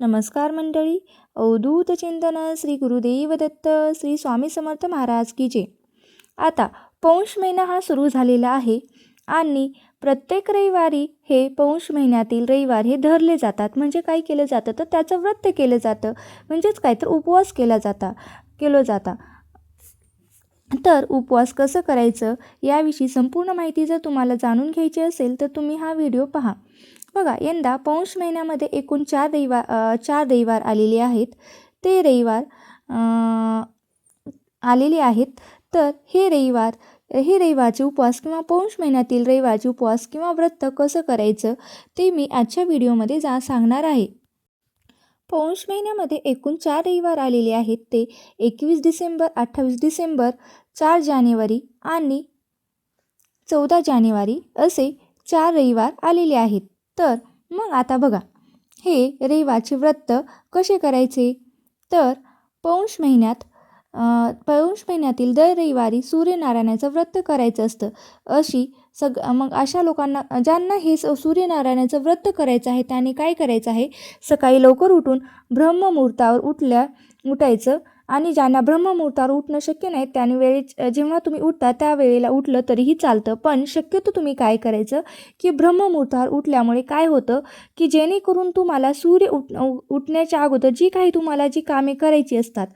नमस्कार मंडळी. अवधूत चिंतन श्री गुरुदेव दत्त श्री स्वामी समर्थ महाराज की जे आता पौष महिना हा सुरू झालेला आहे आणि प्रत्येक रविवारी हे पौष महिन्यातील रविवार हे धरले जातात. म्हणजे काय केलं जातं? तर त्याचं व्रत केलं जातं. म्हणजेच काय तर उपवास केला जाता केलं जाता. तर उपवास कसं करायचं याविषयी संपूर्ण माहिती जर तुम्हाला जाणून घ्यायची असेल तर तुम्ही हा व्हिडिओ पहा. बघा यंदा पौष महिन्यामध्ये एकूण चार रविवार चार रविवार आलेले आहेत. ते रविवार आलेले आहेत. तर हे रविवार हे रविवारचे उपवास किंवा पौष महिन्यातील रविवारचे उपवास किंवा व्रत कसं करायचं ते मी आजच्या व्हिडिओमध्ये जा सांगणार आहे. पौष महिन्यामध्ये एकूण चार रविवार आलेले आहेत. ते एकवीस डिसेंबर अठ्ठावीस डिसेंबर चार जानेवारी आणि चौदा जानेवारी असे चार रविवार आलेले आहेत. तर मग आता बघा हे रविवारचे व्रत कसे करायचे? तर पौष महिन्यात पौष महिन्यातील दर रविवारी सूर्यनारायणाचं व्रत करायचं असतं. अशी सग मग अशा लोकांना ज्यांना हे स- सूर्यनारायणाचं व्रत करायचं आहे त्याने काय करायचं आहे? सकाळी लवकर उठून ब्रह्ममुहूर्तावर उठल्या उठायचं आणि ज्यांना ब्रह्ममुहूर्तावर उठणं शक्य नाही त्याने वेळे जेव्हा तुम्ही उठता त्या वेळेला उठलं तरीही चालतं. पण शक्यतो तुम्ही काय करायचं? की ब्रह्ममुहूर्तावर उठल्यामुळे काय होतं? की जेणेकरून तुम्हाला सूर्य उठ उठण्याच्या अगोदर जी काही तुम्हाला जी कामे करायची असतात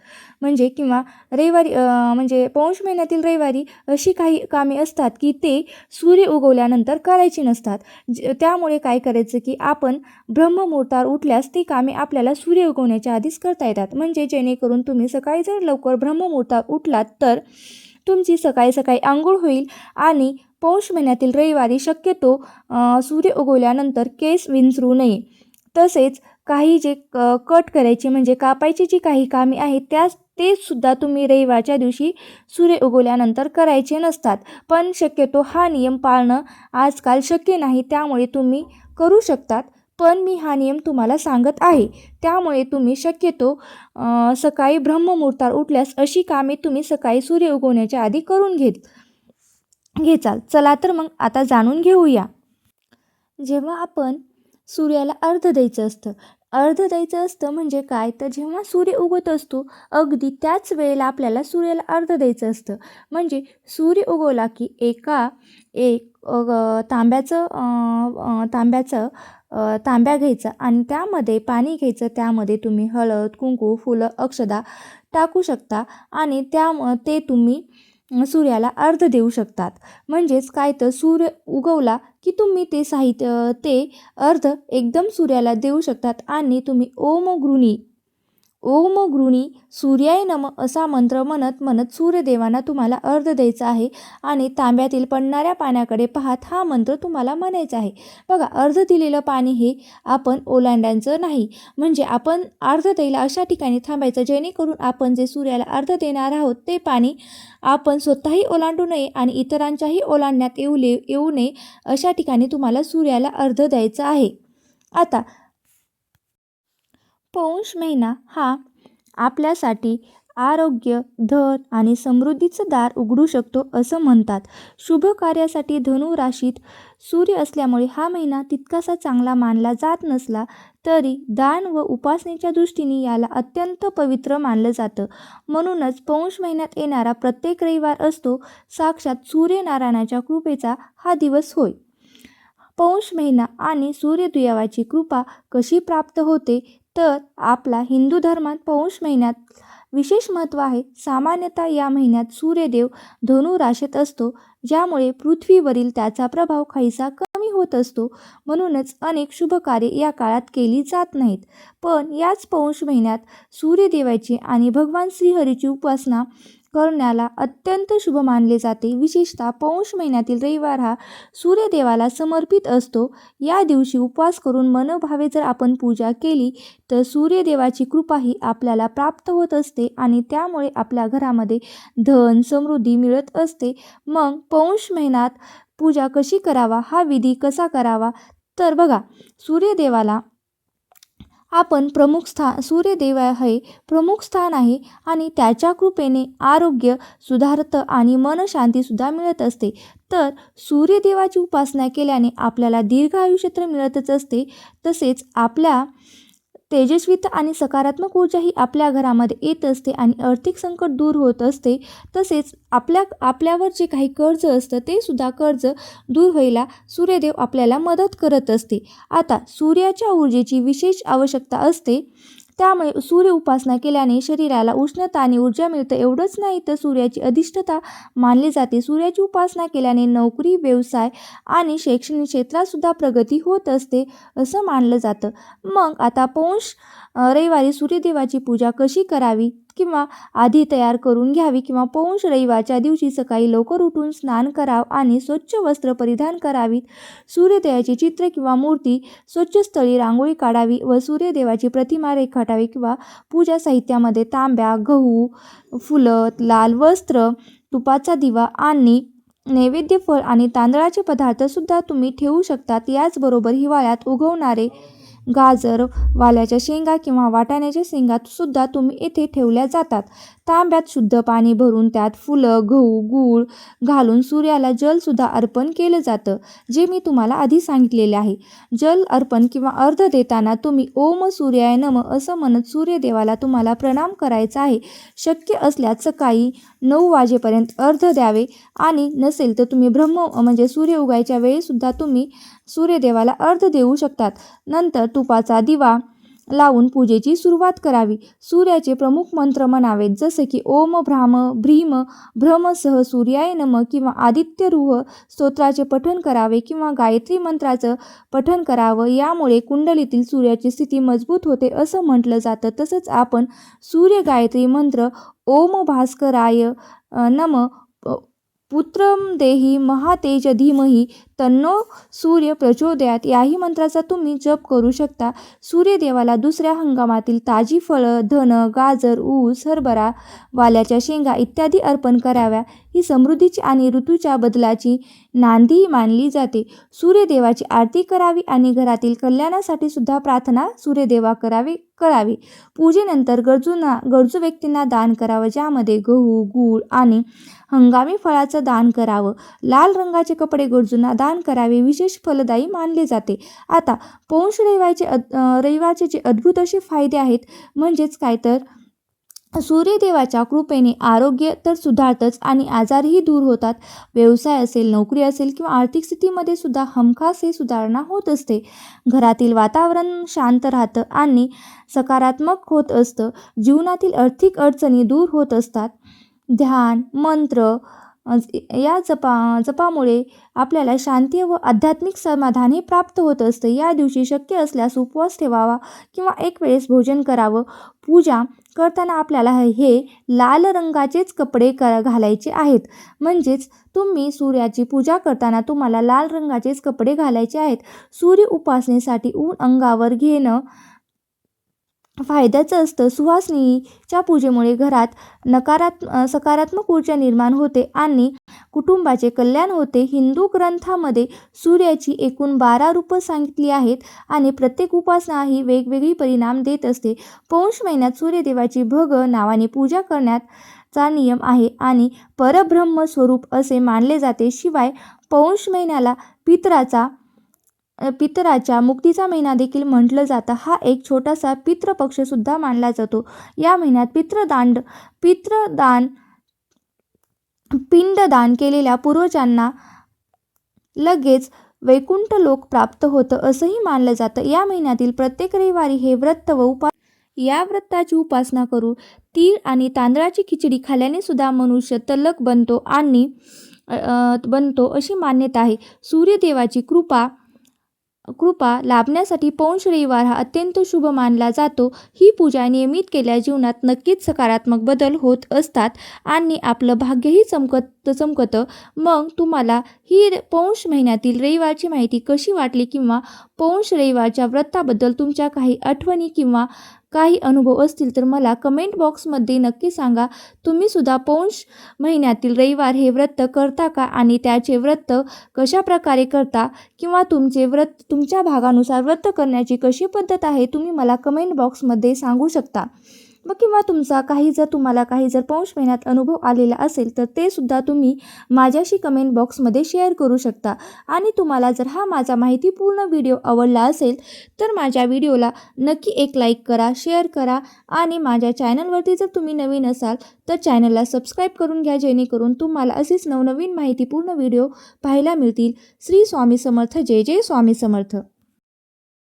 म्हणजे किंवा रविवारी म्हणजे पौष महिन्यातील रविवारी अशी काही कामे असतात की ते सूर्य उगवल्यानंतर करायची नसतात. ज- त्यामुळे काय करायचं की आपण ब्रह्ममुहूर्तावर उठल्यास ती कामे आपल्याला सूर्य उगवण्याच्या आधीच करता येतात. म्हणजे जेणेकरून तुम्ही सकाळी जर लवकर ब्रह्ममुहूर्तावर उठलात तर तुमची सकाळी सकाळी आंघोळ होईल आणि पौष महिन्यातील रविवारी शक्यतो सूर्य उगवल्यानंतर केस विंचरू नये. तसेच काही जे क कट करायचे म्हणजे कापायची जी काही कामे आहेत त्याच ते सुद्धा तुम्ही रविवारच्या दिवशी सूर्य उगवल्यानंतर करायचे नसतात. पण शक्यतो हा नियम पाळणं आजकाल शक्य नाही त्यामुळे तुम्ही करू शकतात. पण मी हा नियम तुम्हाला सांगत आहे. त्यामुळे तुम्ही शक्यतो सकाळी ब्रह्ममुहूर्तावर उठल्यास अशी कामे तुम्ही सकाळी सूर्य उगवण्याच्या आधी करून घेत घेचाल. चला तर मग आता जाणून घेऊया. जेव्हा आपण सूर्याला अर्ध द्यायचं असतं. अर्ध द्यायचं असतं म्हणजे काय? तर जेव्हा सूर्य उगवत असतो अगदी त्याच वेळेला आपल्याला सूर्याला अर्ध द्यायचं असतं. म्हणजे सूर्य उगवला की एका एक तांब्याचं तांब्याचं तांब्या घ्यायचा आणि त्यामध्ये पाणी घ्यायचं. त्यामध्ये तुम्ही हळद कुंकू फुलं अक्षदा टाकू शकता आणि त्या ते तुम्ही सूर्याला अर्ध देऊ शकतात. म्हणजेच काय तर सूर्य उगवला की तुम्ही ते साहित्य ते अर्ध एकदम सूर्याला देऊ शकतात आणि तुम्ही ओम गृणी ओम गृणी सूर्याय नम असा मंत्र म्हणत म्हणत सूर्यदेवांना तुम्हाला अर्ध द्यायचा आहे आणि तांब्यातील पडणाऱ्या पाण्याकडे पाहत हा मंत्र तुम्हाला म्हणायचा आहे. बघा अर्ध दिलेलं पाणी हे आपण ओलांडायचं नाही. म्हणजे आपण अर्ध द्यायला अशा ठिकाणी थांबायचं जेणेकरून आपण जे सूर्याला अर्ध देणार आहोत ते पाणी आपण स्वतःही ओलांडू नये आणि इतरांच्याही ओलांडण्यात येऊ ले येऊ नये अशा ठिकाणी तुम्हाला सूर्याला अर्ध द्यायचं आहे. आता पौष महिना हा आपल्यासाठी आरोग्य धन आणि समृद्धीचं दार उघडू शकतो असं म्हणतात. शुभ कार्यासाठी धनु राशीत सूर्य असल्यामुळे हा महिना तितकासा चांगला मानला जात नसला तरी दान व उपासनेच्या दृष्टीने याला अत्यंत पवित्र मानलं जातं. म्हणूनच पौष महिन्यात येणारा प्रत्येक रविवार असतो साक्षात सूर्यनारायणाच्या कृपेचा हा दिवस होय. पौष महिना आणि सूर्यदुयावाची कृपा कशी प्राप्त होते तर आपला हिंदू धर्मात पौष महिन्यात विशेष महत्त्व आहे. सामान्यतः या महिन्यात सूर्यदेव धनु राशीत असतो ज्यामुळे पृथ्वीवरील त्याचा प्रभाव काहीसा कमी होत असतो. म्हणूनच अनेक शुभकार्ये या काळात केली जात नाहीत. पण याच पौष महिन्यात सूर्यदेवाची आणि भगवान श्रीहरीची उपासना करण्याला अत्यंत शुभ मानले जाते. विशेषतः पौष महिन्यातील रविवार हा सूर्यदेवाला समर्पित असतो. या दिवशी उपवास करून मनोभावे जर आपण पूजा केली तर सूर्यदेवाची कृपाही आपल्याला प्राप्त होत असते आणि त्यामुळे आपल्या घरामध्ये धन समृद्धी मिळत असते. मग पौष महिन्यात पूजा कशी करावा? हा विधी कसा करावा? तर बघा सूर्यदेवाला आपण प्रमुख स्थान सूर्यदेव हे प्रमुख स्थान आहे आणि त्याच्या कृपेने आरोग्य सुधारतं आणि मनशांतीसुद्धा मिळत असते. तर सूर्यदेवाची उपासना केल्याने आपल्याला दीर्घ आयुष्य तर मिळतच असते. तसेच आपल्या तेजस्विता आणि सकारात्मक ऊर्जा ही आपल्या घरामध्ये येत असते आणि आर्थिक संकट दूर होत असते तसेच आपल्या आपल्यावर जे काही कर्ज असतं ते सुद्धा कर्ज दूर व्हायला सूर्यदेव आपल्याला मदत करत असते. आता सूर्याच्या ऊर्जेची विशेष आवश्यकता असते. त्यामुळे सूर्य उपासना केल्याने शरीराला उष्णता आणि ऊर्जा मिळतं. एवढंच नाही तर सूर्याची अधिष्ठता मानली जाते. सूर्याची उपासना केल्याने नोकरी व्यवसाय आणि शैक्षणिक क्षेत्रातसुद्धा प्रगती होत असते असं मानलं जातं. मग आता पौष रविवारी सूर्यदेवाची पूजा कशी करावी? किंवा आधी तयार करून घ्यावी किंवा पौंश रविवारच्या दिवशी सकाळी लवकर उठून स्नान करावं आणि स्वच्छ वस्त्र परिधान करावीत. सूर्यदेवाचे चित्र किंवा मूर्ती स्वच्छ स्थळी रांगोळी काढावी व सूर्यदेवाची प्रतिमा रेखाटावी किंवा पूजा साहित्यामध्ये तांब्या गहू फुलं लाल वस्त्र तुपाचा दिवा आणि नैवेद्य फळ आणि तांदळाचे पदार्थसुद्धा तुम्ही ठेवू शकतात. याचबरोबर हिवाळ्यात उगवणारे गाजर वाल्याच्या शेंगा किंवा वाटाण्याच्या शेंगा सुद्धा तुम्ही येथे ठेवल्या जातात. तांब्यात शुद्ध पाणी भरून त्यात फुलं गहू गूळ घालून सूर्याला जलसुद्धा अर्पण केलं जातं जे मी तुम्हाला आधी सांगितलेले आहे. जल अर्पण किंवा अर्ध देताना तुम्ही ओम सूर्याय नम असं म्हणत सूर्यदेवाला तुम्हाला प्रणाम करायचा आहे. शक्य असल्यास सकाळी नऊ वाजेपर्यंत अर्ध द्यावे आणि नसेल तर तुम्ही ब्रह्म म्हणजे सूर्य उगायच्या वेळीसुद्धा तुम्ही सूर्यदेवाला अर्ध देऊ शकतात. नंतर तुपाचा दिवा लावून पूजेची सुरुवात करावी. सूर्याचे प्रमुख मंत्र म्हणावेत जसे की ओम भ्राम भ्रीम भ्रमसह सूर्याय नम किंवा आदित्य रुह स्तोत्राचे पठण करावे किंवा गायत्री मंत्राचं पठण करावं. यामुळे कुंडलीतील सूर्याची स्थिती मजबूत होते असं म्हटलं जातं. तसंच आपण सूर्य गायत्री मंत्र ओम भास्कराय नम प- पुत्रम देही महातेज धीमही तन्नो सूर्य प्रचोदयात. याही मंत्राचा तुम्ही जप करू शकता. सूर्यदेवाला दुसऱ्या हंगामातील ताजी फळं धन गाजर ऊस हरभरा वाल्याच्या शेंगा इत्यादी अर्पण कराव्या. ही समृद्धीची आणि ऋतूच्या बदलाची नांदी मानली जाते. सूर्यदेवाची आरती करावी आणि घरातील कल्याणासाठी सुद्धा प्रार्थना सूर्यदेवा करावी करावी. पूजेनंतर गरजूंना गरजू व्यक्तींना दान करावं ज्यामध्ये गहू गूळ आणि हंगामी फळाचं दान करावं. लाल रंगाचे कपडे गरजूंना दान करावे. विशेष फलदायी मानले जाते. आता पौंश रविवारचे अद रविवारचे जे अद्भुत असे फायदे आहेत म्हणजेच काय तर सूर्यदेवाच्या कृपेने आरोग्य तर सुधारतंच आणि आजारही दूर होतात. व्यवसाय असेल नोकरी असेल किंवा आर्थिक स्थितीमध्ये सुद्धा हमखास हे सुधारणा होत असते. घरातील वातावरण शांत राहतं आणि सकारात्मक होत असतं. जीवनातील आर्थिक अडचणी दूर होत असतात. ध्यान मंत्र या जपा जपामुळे आपल्याला शांती व आध्यात्मिक समाधान हे प्राप्त होत असतं. या दिवशी शक्य असल्यास उपवास ठेवावा किंवा एक वेळेस भोजन करावं. पूजा करताना आपल्याला हे लाल रंगाचेच कपडे क घालायचे आहेत. म्हणजेच तुम्ही सूर्याची पूजा करताना तुम्हाला लाल रंगाचेच कपडे घालायचे आहेत. सूर्य उपासनेसाठी ऊन अंगावर घेणं फायद्याचं असतं. सुहासनीच्या पूजेमुळे घरात नकारात् सकारात्मक ऊर्जा निर्माण होते आणि कुटुंबाचे कल्याण होते. हिंदू ग्रंथामध्ये सूर्याची एकूण बारा रूपं सांगितली आहेत आणि प्रत्येक उपासना ही वेगवेगळी परिणाम देत असते. पौष महिन्यात सूर्यदेवाची भग नावाने पूजा करण्याचा नियम आहे आणि परब्रह्म स्वरूप असे मानले जाते. शिवाय पौष महिन्याला पितराचा पितराच्या मुक्तीचा महिना देखील म्हटलं जातं. हा एक छोटासा पितृपक्षसुद्धा मानला जातो. या महिन्यात पितृदांड पितृदान पिंडदान केलेल्या पूर्वजांना लगेच वैकुंठ लोक प्राप्त होतं असंही मानलं जातं. या महिन्यातील प्रत्येक रविवारी हे व्रत व उपा या व्रताची उपासना करू. तीळ आणि तांदळाची खिचडी खाल्ल्याने सुद्धा मनुष्य तलक बनतो आणि बनतो अशी मान्यता आहे. सूर्यदेवाची कृपा कृपा लाभण्यासाठी पौष रविवार हा अत्यंत शुभ मानला जातो. ही पूजा नियमित केल्या जीवनात नक्कीच सकारात्मक बदल होत असतात आणि आपलं भाग्यही चमकत चमकतं. मग तुम्हाला ही पौंश पौष महिन्यातील रविवारची माहिती कशी वाटली किंवा पौष रविवारच्या व्रताबद्दल तुमच्या काही आठवणी किंवा काही अनुभव असतील तर मला कमेंट बॉक्समध्ये नक्की सांगा. तुम्हीसुद्धा पौष महिन्यातील रविवार हे व्रत करता का? आणि त्याचे व्रत कशा प्रकारे करता? किंवा तुमचे व्रत तुमच्या भागानुसार व्रत करण्याची कशी पद्धत आहे? तुम्ही मला कमेंट बॉक्समध्ये सांगू शकता. मग किंवा तुमचा काही जर तुम्हाला काही जर पौष महिन्यात अनुभव आलेला असेल तर ते सुद्धा तुम्ही माझ्याशी कमेंट बॉक्समध्ये शेअर करू शकता. आणि तुम्हाला जर हा माझा माहितीपूर्ण व्हिडिओ आवडला असेल तर माझ्या व्हिडिओला नक्की एक लाईक करा शेअर करा. आणि माझ्या चॅनलवरती जर तुम्ही नवीन असाल तर चॅनलला सबस्क्राईब करून घ्या जेणेकरून तुम्हाला असेच नवनवीन माहितीपूर्ण व्हिडिओ पाहायला मिळतील. श्री स्वामी समर्थ जय जय स्वामी समर्थ.